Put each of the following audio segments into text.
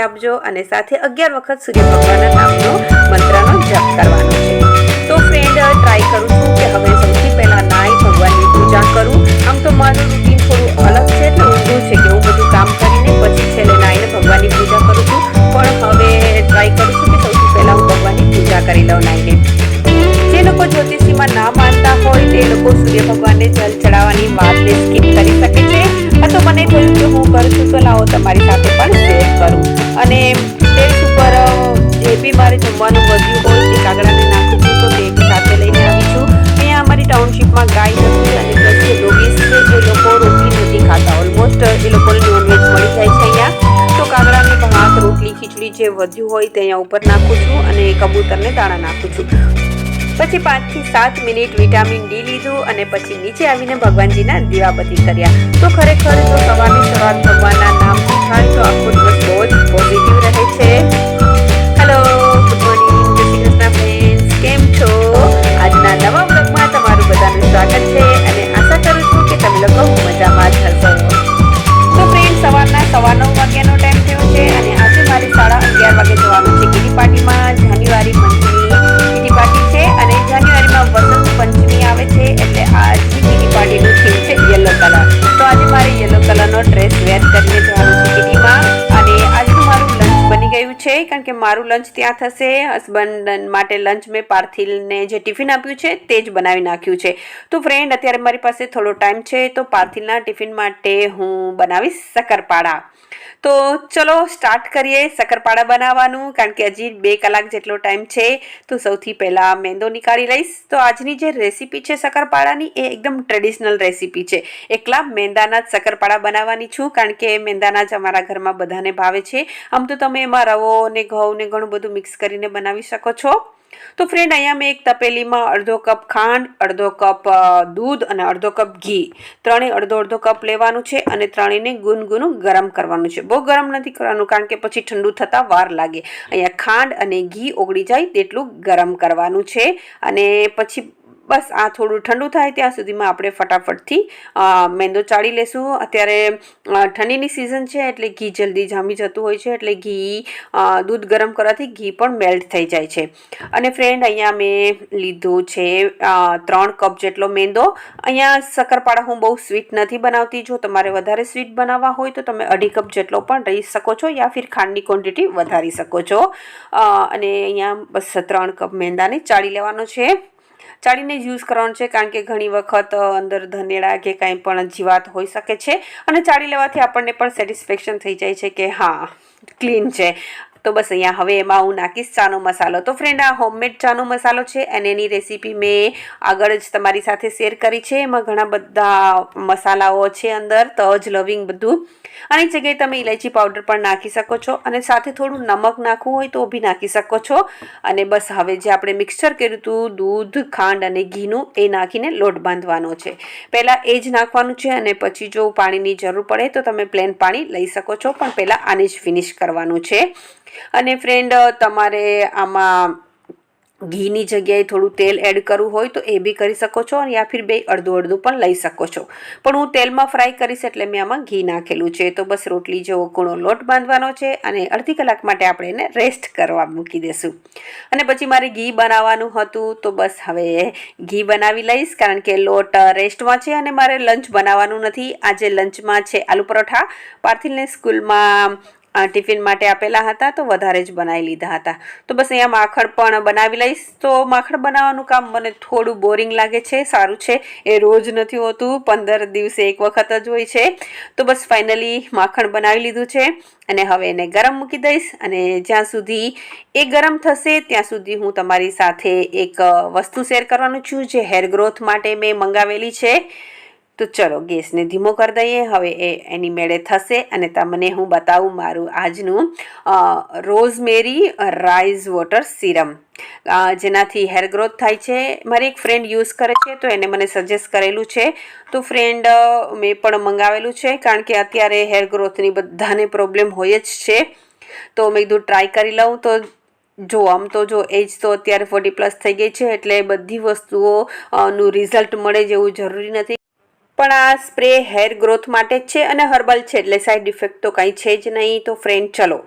અને સાથે અગિયાર વખત સૂર્ય ભગવાનના નામનો મંત્રનો જપ કરવાનો છે. તો ફ્રેન્ડ ટ્રાય કરું છું કે હવે સૌથી પહેલાં નાઈ ભગવાનની પૂજા કરું. આમ તો મારું રૂટીન થોડું અલગ છે એટલે ઊંધું છે કે હું બધું કામ કરીને પછી છેલ્લે નાઈને ભગવાનની પૂજા કરું છું. પણ હવે ટ્રાય કરું છું કે સૌથી પહેલાં હું ભગવાનની પૂજા કરી લઉં નાઈને. જે લોકો જ્યોતિષીમાં ના માનતા હોય તે લોકો સૂર્ય ભગવાનને જલ ચડાવવાની વાત આ તો મને કે હું કરું છું તો લાવો તમારી સાથે પણ શેર કરું. અને ટેક્સ ઉપર જે બી મારે જમવાનું વધ્યું હોય તે કાગડાને નાખું છું, તો તે સાથે લઈને આવી છું. મેં અમારી ટાઉનશીપમાં ગાય નથી, અને પ્લસ જે છે, જે લોકો રોટલી નથી ખાતા. ઓલમોસ્ટ એ લોકોને નોનવેજ મળી જાય છે અહીંયા. તો કાગડાને ભાત રોટલી ખીચડી જે વધ્યું હોય તે અહીંયા ઉપર નાખું છું, અને કબૂતરને દાણા નાખું છું. પછી પાંચથી સાત મિનિટ વિટામિન ડી લીધું અને પછી નીચે આવીને ભગવાનજીના દીવાબત્તી કર્યા. તો ખરેખર જો સવારની શરૂઆત ભગવાનના નામથી થાય, તો આખો દિવસ બહુ જ પોઝિટિવ રહે છે. હેલો ગુડ મોર્નિંગ જય કૃષ્ણ ફ્રેન્ડ્સ કેમ છો? આજના નવા બ્લોગમાં તમારું બધાનું સ્વાગત છે અને આશા કરું છું કે તમે લોકો મજામાં જ મારું લંચ ત્યાં થશે. હસબન્ડ માટે લંચ મેં પાર્થિલને જે ટિફિન આપ્યું છે તે જ બનાવી નાખ્યું છે. તો ફ્રેન્ડ અત્યારે મારી પાસે થોડો ટાઈમ છે, તો પાર્થિલના ટિફિન માટે હું બનાવીશ શક્કરપાડા. તો ચલો સ્ટાર્ટ કરીએ શક્કરપાડા બનાવવાનું, કારણ કે હજી બે કલાક જેટલો ટાઈમ છે. તો સૌથી પહેલાં મેંદો નીકાળી લઈશ. તો આજની જે રેસીપી છે શક્કરપાડાની એ એકદમ ટ્રેડિશનલ રેસીપી છે. એકલા મેંદાના જ શક્કરપાડા બનાવવાની છું, કારણ કે મેંદાના જ અમારા ઘરમાં બધાને ભાવે છે. આમ તો તમે એમાં રવો ને ઘઉં ને ઘણું બધું મિક્સ કરીને બનાવી શકો છો. તો ફ્રેન્ડ અહીંયા મેં એક તપેલીમાં અડધો કપ ખાંડ, અડધો કપ દૂધ અને અડધો કપ ઘી. ત્રણેય અડધો અડધો કપ લેવાનું છે અને ત્રણેયને ગુનગુનું ગરમ કરવાનું છે. બહુ ગરમ નથી કરવાનું કારણ કે પછી ઠંડુ થતાં વાર લાગે. અહીંયા ખાંડ અને ઘી ઓગળી જાય તેટલું ગરમ કરવાનું છે અને પછી બસ આ થોડું ઠંડુ થાય ત્યાં સુધીમાં આપણે ફટાફટથી મેંદો ચાળી લેશું. અત્યારે ઠંડીની સિઝન છે એટલે ઘી જલ્દી જામી જતું હોય છે એટલે ઘી દૂધ ગરમ કરવાથી ઘી પણ મેલ્ટ થઈ જાય છે. અને ફ્રેન્ડ અહીંયા મેં લીધું છે ત્રણ કપ જેટલો મેંદો. અહીંયા શક્કરપાડા હું બહુ સ્વીટ નથી બનાવતી. જો તમારે વધારે સ્વીટ બનાવવા હોય તો તમે અઢી કપ જેટલો પણ રહી શકો છો યા ફિર ખાંડની ક્વોન્ટિટી વધારી શકો છો. અને અહીંયા બસ ત્રણ કપ મેંદાને ચાળી લેવાનો છે. ચાળીને જ યુઝ કરવાનો છે, કારણ કે ઘણી વખત અંદર ધનેડા કે કાંઈ પણ જીવાત હોઈ શકે છે અને ચાળી લેવાથી આપણને પણ સેટિસ્ફેક્શન થઈ જાય છે કે હા, ક્લીન છે. તો બસ અહીંયા હવે એમાં હું નાખીશ ચાનો મસાલો. તો ફ્રેન્ડ આ હોમમેડ ચાનો મસાલો છે, અને એની રેસીપી મેં આગળ જ તમારી સાથે શેર કરી છે. એમાં ઘણા બધા મસાલાઓ છે અંદર, તજ, લવિંગ બધું. આની જગ્યાએ તમે ઇલાયચી પાવડર પણ નાખી શકો છો. અને સાથે થોડું નમક નાખવું હોય તો બી નાખી શકો છો. અને બસ હવે જે આપણે મિક્સચર કર્યું હતું, દૂધ, ખાંડ અને ઘીનું, એ નાખીને લોટ બાંધવાનો છે. પહેલાં એ જ નાખવાનું છે અને પછી જો પાણીની જરૂર પડે તો તમે પ્લેન પાણી લઈ શકો છો. પણ પહેલાં આને જ ફિનિશ કરવાનું છે. અને ફ્રેન્ડ તમારે આમાં ઘીની જગ્યાએ થોડું તેલ એડ કરવું હોય તો એ બી કરી શકો છો અને યા ફિર બે અડધું અડધું પણ લઈ શકો છો. પણ હું તેલમાં ફ્રાય કરીશ એટલે મેં આમાં ઘી નાખેલું છે. તો બસ રોટલી જેવો કૂણો લોટ બાંધવાનો છે અને અડધી કલાક માટે આપણે એને રેસ્ટ કરવા મૂકી દેશું. અને પછી મારે ઘી બનાવવાનું હતું તો બસ હવે ઘી બનાવી લઈશ કારણ કે લોટ રેસ્ટમાં છે અને મારે લંચ બનાવવાનું નથી. આજે લંચમાં છે આલુ પરોઠા. પાર્થિલને સ્કૂલમાં ટિફિન માટે આપેલા હતા તો વધારે જ બનાવી લીધા હતા. તો બસ અહીંયા માખણ પણ બનાવી લઈશ. તો માખણ બનાવવાનું કામ મને થોડું બોરિંગ લાગે છે, સારું છે. એ રોજ નથી હોતું, પંદર દિવસે એક વખત જ હોય છે. તો બસ ફાઇનલી માખણ બનાવી લીધું છે અને હવે એને ગરમ મૂકી દઈશ અને જ્યાં સુધી એ ગરમ થશે ત્યાં સુધી હું તમારી સાથે એક વસ્તુ શેર કરવાનું છું જે હેર ગ્રોથ માટે મેં મંગાવેલી છે. તો ચલો ગેસને ધીમો કરી દઈએ. હવે એ એની મેળે થશે અને તમને હું બતાવું મારું આજનું રોઝમેરી રાઈઝ વોટર સિરમ. જેનાથી હેર ગ્રોથ થાય છે. મારી એક ફ્રેન્ડ યુઝ કરે છે તો એને મને સજેસ્ટ કરેલું છે. તો ફ્રેન્ડ મેં પણ મંગાવેલું છે કારણ કે અત્યારે હેર ગ્રોથની બધાને પ્રોબ્લેમ હોય જ છે. તો મેં કીધું ટ્રાય કરી લઉં. તો જો આમ તો જો એજ તો અત્યારે ફોર્ટી પ્લસ થઈ ગઈ છે એટલે બધી વસ્તુઓનું રિઝલ્ટ મળે જેવું જરૂરી નથી. પણ આ સ્પ્રે હેર ગ્રોથ માટે જ છે અને હર્બલ છે, એટલે સાઈડ ઇફેક્ટ તો કંઈ છે જ નહીં. તો ફ્રેન્ડ ચલો,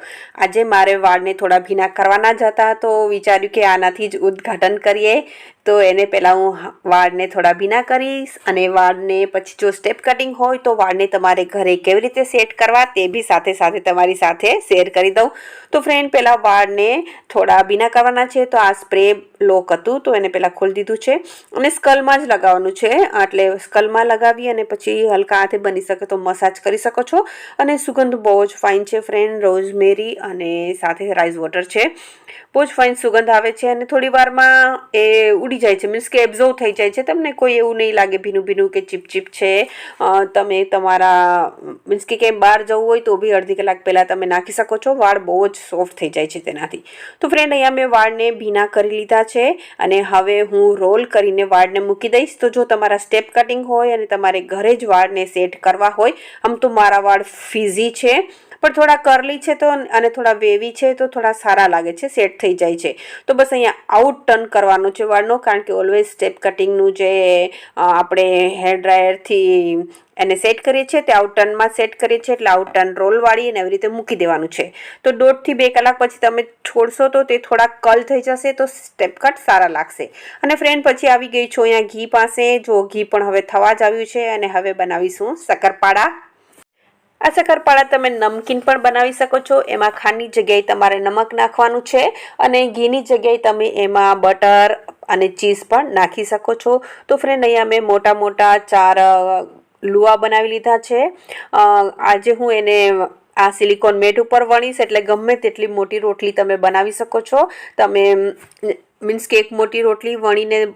આજે મારે વાળને થોડા ભીના કરવાના જ હતા, તો વિચાર્યું કે આનાથી જ ઉદ્ઘાટન કરીએ. તો એને પહેલાં હું વાળને થોડા ભીના કરીશ અને વાળને પછી જો સ્ટેપ કટિંગ હોય તો વાળને તમારે ઘરે કેવી રીતે સેટ કરવા તે બી સાથે સાથે તમારી સાથે શેર કરી દઉં. તો ફ્રેન્ડ પહેલાં વાળને થોડા ભીના કરવાના છે તો આ સ્પ્રે લોક હતું તો એને પહેલાં ખોલી દીધું છે અને સ્કલમાં જ લગાવવાનું છે. એટલે સ્કલમાં લગાવી અને પછી હલકા હાથે બની શકે તો મસાજ કરી શકો છો. અને સુગંધ બહુ જ ફાઇન છે ફ્રેન્ડ રોઝમેરી અને સાથે રાઈસ વોટર છે. બહુ જ ફાઇન સુગંધ આવે છે અને થોડી વારમાં એ ઉડી જાય છે. મીન્સ કે એબ્ઝોર્વ થઈ જાય છે. તમને કોઈ એવું નહીં લાગે ભીનું ભીનું કે ચીપચીપ છે. તમે તમારા મીન્સ કે ક્યાંય બહાર જવું હોય તો બી અડધી કલાક પહેલાં તમે નાખી શકો છો. વાળ બહુ જ સોફ્ટ થઈ જાય છે તેનાથી. તો ફ્રેન્ડ અહીંયા મેં વાળને ભીના કરી લીધા છે અને હવે હું રોલ કરીને વાળને મૂકી દઈશ. તો જો તમારા સ્ટેપ કટિંગ હોય અને તમારે ઘરે જ વાળને સેટ કરવા હોય, આમ તો મારા વાળ ફીઝી છે. પણ થોડા કરલી છે તો અને થોડા વેવી છે તો થોડા સારા લાગે છે સેટ થઈ જાય છે. તો બસ અહીંયા આઉટ ટર્ન કરવાનું છે વાળનો, કારણ કે ઓલવેઝ સ્ટેપ કટિંગનું જે આપણે હેર ડ્રાયરથી એને સેટ કરીએ છીએ તે આઉટ ટર્નમાં સેટ કરીએ છીએ એટલે આઉટ ટર્ન રોલ વાળી અને એવી રીતે મૂકી દેવાનું છે. તો દોઢથી બે કલાક પછી તમે છોડશો તો તે થોડા કલ થઈ જશે તો સ્ટેપ કટ સારા લાગશે. અને ફ્રેન્ડ પછી આવી ગઈ છું અહીંયા ઘી પાસે, જો ઘી પણ હવે થવા જ આવ્યું છે અને હવે બનાવીશું શક્કરપાડા. આ શક્કરપારા તમે નમકીન પણ બનાવી શકો છો. એમાં ખાંડની જગ્યાએ તમારે નમક નાખવાનું છે અને ઘીની જગ્યાએ તમે એમાં બટર અને ચીઝ પણ નાખી શકો છો. તો ફ્રેન્ડ અહીંયા મેં મોટા મોટા ચાર લુવા બનાવી લીધા છે. આજે હું એને આ સિલિકોન મેટ ઉપર વણીશ એટલે ગમે તેટલી મોટી રોટલી તમે બનાવી શકો છો. તમે, મીન્સ કે એક મોટી રોટલી વણીને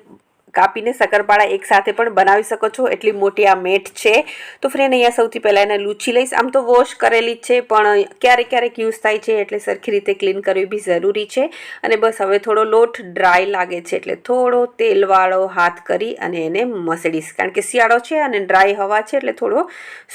કાપીને શક્કરપારા એકસાથે પણ બનાવી શકો છો. એટલી મોટી આ મેટ છે. તો ફ્રેન્ડ અહીંયા સૌથી પહેલાં એને લૂછી લઈશ. આમ તો વોશ કરેલી જ છે, પણ ક્યારેક ક્યારેક યુઝ થાય છે, એટલે સરખી રીતે ક્લીન કરવી બી જરૂરી છે. અને બસ હવે થોડો લોટ ડ્રાય લાગે છે, એટલે થોડો તેલવાળો હાથ કરી અને એને મસળીશ. કારણ કે શિયાળો છે અને ડ્રાય હવા છે, એટલે થોડો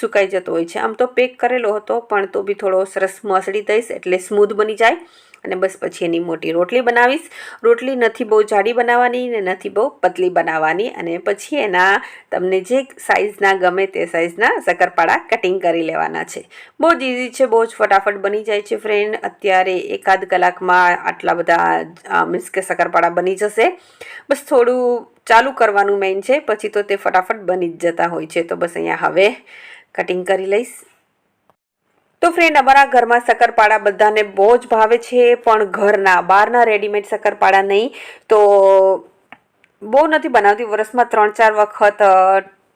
સુકાઈ જતો હોય છે. આમ તો પેક કરેલો હતો, પણ તો બી થોડો સરસ મસળી દઈશ, એટલે સ્મૂધ બની જાય. અને બસ પછી એની મોટી રોટલી બનાવીશ. રોટલી નથી બહુ જાડી બનાવવાની ને નથી બહુ પતલી બનાવવાની અને પછી એના તમને જે સાઇઝના ગમે તે સાઇઝના શક્કરપાડા કટિંગ કરી લેવાના છે. બહુ જ ઇઝી છે, બહુ જ ફટાફટ બની જાય છે ફ્રેન્ડ અત્યારે એકાદ કલાકમાં આટલા બધા મીન્સ કે શક્કરપાડા બની જશે. બસ થોડું ચાલુ કરવાનું મેઇન છે, પછી તો તે ફટાફટ બની જ જતા હોય છે. તો બસ અહીંયા હવે કટિંગ કરી લઈશ. તો ફ્રેન્ડ અમારા ઘરમાં શક્કરપાડા બધાને બહુ જ ભાવે છે, પણ ઘરના, બહારના રેડીમેડ શક્કરપાડા નહીં. તો બહુ નથી બનાવતી વર્ષમાં ત્રણ ચાર વખત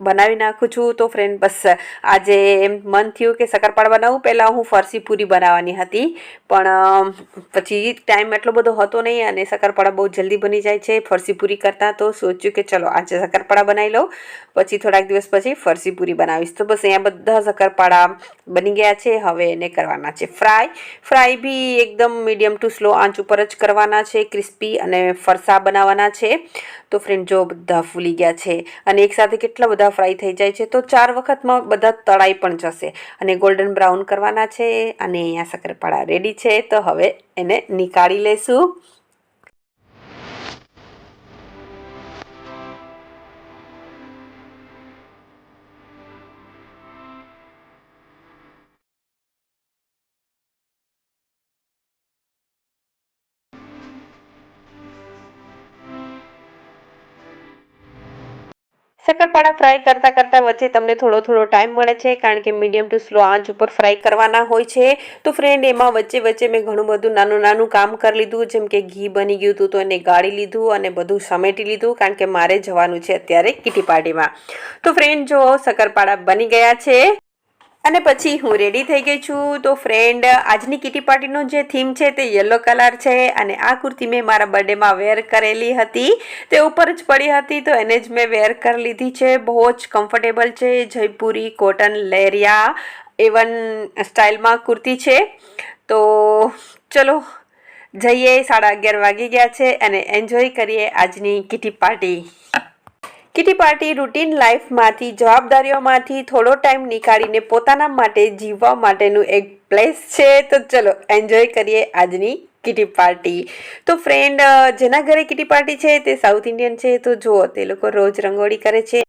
બનાવી નાખું છું. તો ફ્રેન્ડ બસ, આજે એમ મન થયું કે શક્કરપારા બનાવું. પહેલાં હું ફરસી પૂરી બનાવવાની હતી. પણ પછી ટાઈમ એટલો બધો હતો નહીં અને શક્કરપારા બહુ જલ્દી બની જાય છે ફરસી પૂરી કરતાં. તો સોચ્યું કે ચલો, આજે શક્કરપારા બનાવી લઉં. પછી થોડાક દિવસ પછી ફરસી પૂરી બનાવીશ. તો બસ અહીંયા બધા શક્કરપારા બની ગયા છે. હવે એને કરવાના છે ફ્રાય. ફ્રાય બી એકદમ મીડિયમ ટુ સ્લો આંચ ઉપર જ કરવાના છે. ક્રિસ્પી અને ફરસા બનાવવાના છે. તો ફ્રેન્ડ જો બધા ફૂલી ગયા છે. અને એકસાથે કેટલા બધા ફ્રાય થઈ જાય છે, તો ચાર વખતમાં બધા તળાઈ પણ જશે. અને ગોલ્ડન બ્રાઉન કરવાના છે, અને અહીંયા શક્કરપારા રેડી છે, તો હવે એને નીકાળી લેશું. શક્કરપારા ફ્રાય કરતાં કરતાં વચ્ચે તમને થોડો થોડો ટાઈમ મળે છે, કારણ કે મીડિયમ ટુ સ્લો આંચ ઉપર ફ્રાય કરવાના હોય છે. તો ફ્રેન્ડ એમાં વચ્ચે વચ્ચે મેં ઘણું બધું નાનું નાનું કામ કરી લીધું, જેમ કે ઘી બની ગયું હતું તો એને ગાળી લીધું અને બધું સમેટી લીધું, કારણ કે મારે જવાનું છે અત્યારે કિટી પાર્ટીમાં તો ફ્રેન્ડ જો શક્કરપારા બની ગયા છે. અને પછી હું રેડી થઈ ગઈ છું. તો ફ્રેન્ડ આજની કિટી પાર્ટીનો જે થીમ છે તે યલો કલર છે અને આ કુર્તી મેં મારા બર્થડેમાં વેર કરેલી હતી. તે ઉપર જ પડી હતી, તો એને જ મેં વેર કરી લીધી છે. બહુ જ કમ્ફર્ટેબલ છે. જયપુરી કોટન લેરિયા એવન સ્ટાઇલમાં કુર્તી છે. તો ચલો, જઈએ. સાડા અગિયાર વાગી ગયા છે અને એન્જોય કરીએ આજની kitty party kitty party routine લાઈફમાંથી, જવાબદારીઓમાંથી થોડો ટાઈમ નીકાળીને પોતાના માટે જીવવા માટેનું એક પ્લેસ છે. તો ચલો, એન્જોય કરીએ આજની કિટી પાર્ટી. તો ફ્રેન્ડ જેના ઘરે કિટી પાર્ટી છે તે સાઉથ ઇન્ડિયન છે. તો જુઓ, તે લોકો રોજ રંગોળી કરે છે.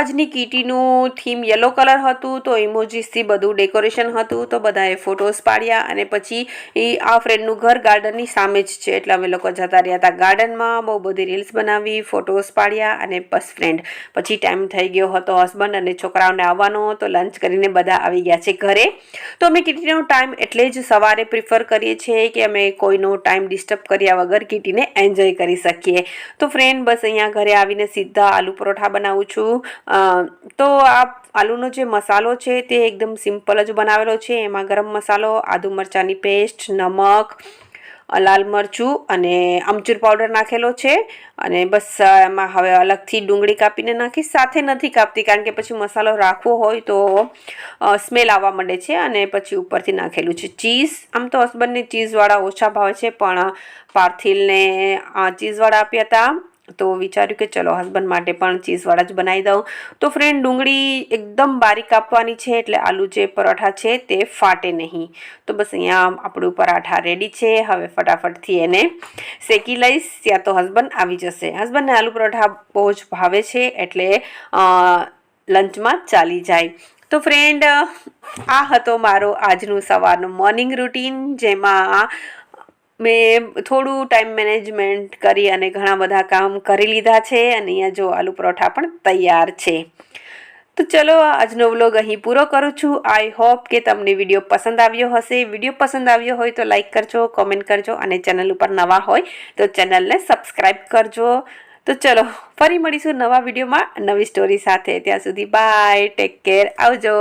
આજની કીટીનું થીમ યલો કલર હતું, તો ઇમોજીસથી બધું ડેકોરેશન હતું, તો બધાએ ફોટોસ પાડ્યા અને પછી એ આ ફ્રેન્ડનું ઘર ગાર્ડનની સામે જ છે. એટલે અમે લોકો જતા રહ્યા હતા ગાર્ડનમાં, બહુ બધી રીલ્સ બનાવી ફોટોસ પાડ્યા અને બસ ફ્રેન્ડ. પછી ટાઈમ થઈ ગયો હતો હસબન્ડ અને છોકરાઓને આવવાનો, તો લંચ કરીને બધા આવી ગયા છે ઘરે. તો અમે કીટીનો ટાઈમ એટલે જ સવારે પ્રિફર કરીએ છીએ કે અમે કોઈનો ટાઈમ ડિસ્ટર્બ કર્યા વગર કીટીને એન્જોય કરી શકીએ. તો ફ્રેન્ડ, બસ અહીંયા ઘરે આવીને સીધા આલુ પરોઠા બનાવું છું તો આ આલુનો જે મસાલો છે તે એકદમ સિમ્પલ જ બનાવેલો છે. એમાં ગરમ મસાલો, આદુ મરચાંની પેસ્ટ, નમક, લાલ મરચું અને અમચૂર પાવડર નાખેલો છે. અને બસ એમાં હવે અલગથી ડુંગળી કાપીને નાખી, સાથે નથી કાપતી કારણ કે પછી મસાલો રાખવો હોય તો સ્મેલ આવવા માંડે છે અને પછી ઉપરથી નાખેલું છે ચીઝ. આમ તો હસબન્ડને ચીઝવાળા ઓછા ભાવે છે, પણ પાર્થિલને ચીઝવાળા આપ્યા હતા તો વિચાર્યું કે ચલો હસબન્ડ માટે પણ ચીઝવાળા જ બનાવી દઉં. તો ફ્રેન્ડ ડુંગળી એકદમ બારીક કાપવાની છે, એટલે આલુ જે પરોઠા છે તે ફાટે નહીં. તો બસ અહીંયા આપણું પરાઠા રેડી છે, હવે ફટાફટથી એને શેકી લઈશ, ત્યાં તો હસબન્ડ આવી જશે. હસબન્ડને આલુ પરોઠા બહુ જ ભાવે છે, એટલે લંચમાં ચાલી જાય. તો ફ્રેન્ડ આ હતો મારો આજનું સવારનું મોર્નિંગ રૂટીન જેમાં મેં થોડું ટાઈમ મેનેજમેન્ટ કરી અને ઘણા બધા કામ કરી લીધા છે અને અહીંયા જો આલુ પરોઠા પણ તૈયાર છે. તો ચલો આજનો વ્લોગ અહીં પૂરો કરું છું. આઈ હોપ કે તમને વીડિયો પસંદ આવ્યો હશે. વીડિયો પસંદ આવ્યો હોય તો લાઈક કરજો કોમેન્ટ કરજો અને ચેનલ ઉપર નવા હોય તો ચેનલને સબસ્ક્રાઈબ કરજો. તો ચલો, ફરી મળીશું નવા વિડીયોમાં નવી સ્ટોરી સાથે. ત્યાં સુધી બાય ટેક કેર આવજો.